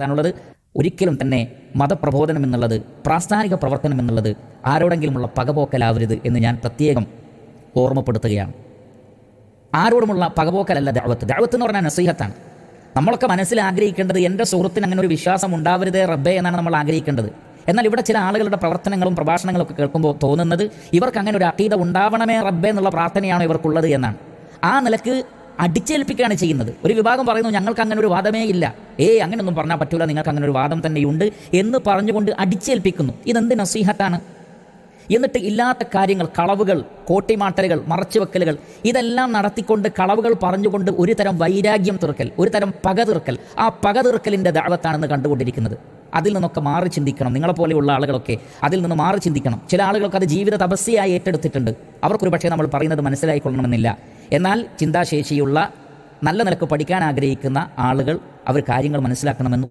താനുള്ളത് ഒരിക്കലും തന്നെ മതപ്രബോധനം എന്നുള്ളത് പ്രാസ്ഥാനിക പ്രവർത്തനം എന്നുള്ളത് ആരോടെങ്കിലുമുള്ള പകപോക്കലാവരുത് എന്ന് ഞാൻ പ്രത്യേകം ഓർമ്മപ്പെടുത്തുകയാണ്. ആരോടുമുള്ള പകപോക്കലല്ല ദഅവത്ത്. ദഅവത്ത് എന്ന് പറഞ്ഞാൽ നസീഹത്താണ്. നമ്മളൊക്കെ മനസ്സിൽ ആഗ്രഹിക്കേണ്ടത് എന്റെ സുഹൃത്തിന് അങ്ങനെ ഒരു വിശ്വാസം ഉണ്ടാവരുത് റബ്ബേ എന്നാണ് നമ്മൾ ആഗ്രഹിക്കേണ്ടത്. എന്നാൽ ഇവിടെ ചില ആളുകളുടെ പ്രവർത്തനങ്ങളും പ്രഭാഷണങ്ങളും ഒക്കെ കേൾക്കുമ്പോൾ തോന്നുന്നത് ഇവർക്ക് അങ്ങനെ ഒരു അക്കീത ഉണ്ടാവണമേ റബ്ബേ എന്നുള്ള പ്രാർത്ഥനയാണോ ഇവർക്കുള്ളത് എന്നാണ്. ആ നിലയ്ക്ക് അടിച്ചേൽപ്പിക്കുകയാണ് ചെയ്യുന്നത്. ഒരു വിഭാഗം പറയുന്നു ഞങ്ങൾക്ക് അങ്ങനെ ഒരു വാദമേ ഇല്ല. ഏ അങ്ങനെയൊന്നും പറഞ്ഞാൽ പറ്റൂല. നിങ്ങൾക്ക് അങ്ങനെ ഒരു വാദം തന്നെയുണ്ട് എന്ന് പറഞ്ഞുകൊണ്ട് അടിച്ചേൽപ്പിക്കുന്നു. ഇതെന്ത് നസീഹത്താണ്? എന്നിട്ട് ഇല്ലാത്ത കാര്യങ്ങൾ കളവുകൾ കോട്ടിമാട്ടലുകൾ മറച്ചുവെക്കലുകൾ ഇതെല്ലാം നടത്തിക്കൊണ്ട് കളവുകൾ പറഞ്ഞുകൊണ്ട് ഒരു തരം വൈരാഗ്യം തീർക്കൽ ഒരു തരം പക തീർക്കൽ ആ പക തീർക്കലിന്റെ ദാവത്താണെന്ന് കണ്ടുകൊണ്ടിരിക്കുന്നത്. അതിൽ നിന്നൊക്കെ മാറി ചിന്തിക്കണം. നിങ്ങളെപ്പോലെയുള്ള ആളുകളൊക്കെ അതിൽ നിന്ന് മാറി ചിന്തിക്കണം. ചില ആളുകൾക്ക് അത് ജീവിത തപസ്യയായി ഏറ്റെടുത്തിട്ടുണ്ട്. അവർക്കൊരു പക്ഷേ നമ്മൾ പറയുന്നത് മനസ്സിലായിക്കൊള്ളണമെന്നില്ല. എന്നാൽ ചിന്താശേഷിയുള്ള നല്ല നിലയ്ക്ക് പഠിക്കാൻ ആഗ്രഹിക്കുന്ന ആളുകൾ അവർ കാര്യങ്ങൾ മനസ്സിലാക്കണമെന്ന്